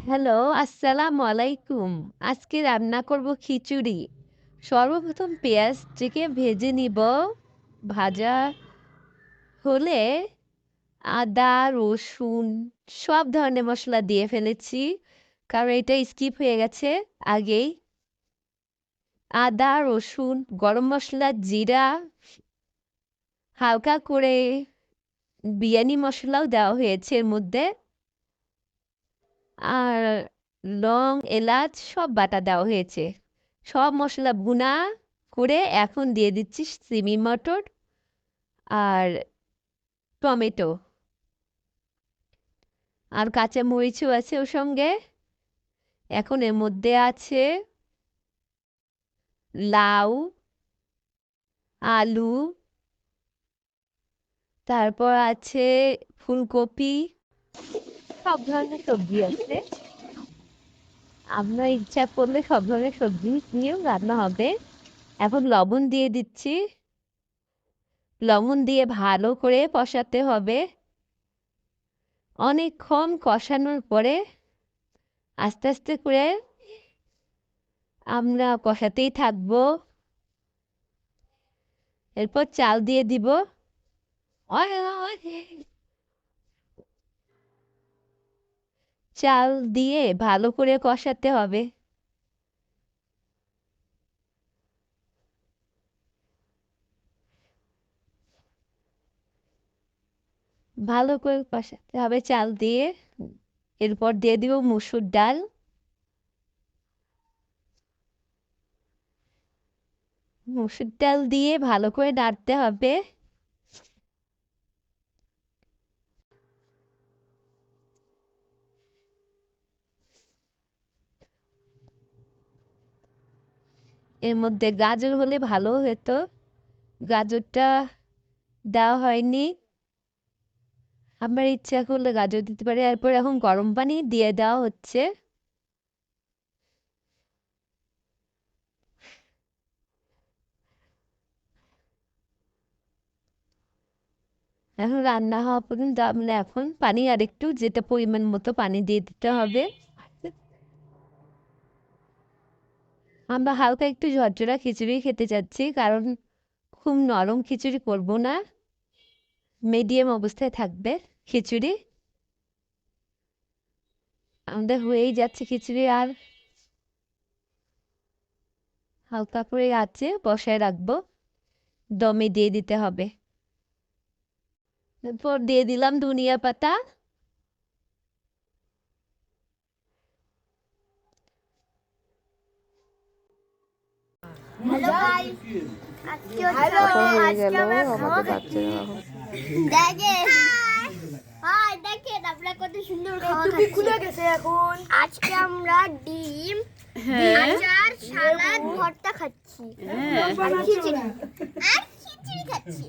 Hello, আসসালামু আলাইকুম। আজকে রান্না করব খিচুড়ি। সর্বপ্রথম পেঁয়াজটিকে ভেজে নিব। ভাজা হলে আদা, রসুন সব ধরনের মশলা দিয়ে ফেলেছি। কারণ এটা স্কিপ হয়ে গেছে আগেই। আদা, রসুন, গরম মশলা জিরা হালকা করে বিরিয়ানি মশলাও দেওয়া হয়েছে এর মধ্যে। আর লং, এলাচ সব বাটা দেওয়া হয়েছে। সব মশলা ভুনা করে এখন দিয়ে দিচ্ছি সিমি মটর আর টমেটো। আর কাঁচা মরিচও আছে ওর সঙ্গে। এখন এর মধ্যে আছে লাউ, আলু, তারপর আছে ফুলকপি সব ধরনের সবজি আছে। আপনার ইচ্ছা করলে সব ধরনের সবজি দিয়েও রান্না হবে। এখন লবণ দিয়ে দিচ্ছি। লবণ দিয়ে ভালো করে কষাতে হবে। অনেকক্ষণ কষানোর পরে আস্তে আস্তে করে আমরা কষাতেই থাকব। এরপর চাল দিয়ে দিব। চাল দিয়ে ভালো করে কষাতে হবে। ভালো করে কষাতে হবে চাল দিয়ে। এরপর দিয়ে দিব মসুর ডাল। মসুর ডাল দিয়ে ভালো করে নাড়তে হবে। এর মধ্যে গাজর হলে ভালো হতো। গাজরটা দেওয়া হয়নি। আমার ইচ্ছা করলে গাজর দিতে পারে। এরপর এখন গরম পানি দিয়ে দেওয়া হচ্ছে। এখন রান্না হওয়া পর্যন্ত আমরা এখন পানি আরেকটু যেটা পরিমাণ মতো পানি দিয়ে দিতে হবে। আমরা হালকা একটু ঝরঝরা খিচুড়ি খেতে চাচ্ছি কারণ খুব নরম খিচুড়ি করব না। মিডিয়াম অবস্থায় থাকবে খিচুড়ি। আমাদের হয়েই যাচ্ছে খিচুড়ি আর হালকা করে আছে বসায় রাখব। দমে দিয়ে দিতে হবে। এরপর দিয়ে দিলাম ধনিয়া পাতা। হ্যালো গাইস আজকে হ্যালো হয়ে আজকে গেল আমরা খাওয়া আমাদের খাচ্ছি বাচ্চারা দেখেন হাই দেখেন আমরা কত সুন্দর খাওয়া খুলে গেছে এখন। আজকে আমরা ডিম হ্যাঁ। আচার সালাদ ভর্তা খাচ্ছি। আর খিচুড়ি। আর খিচুড়ি খাচ্ছি।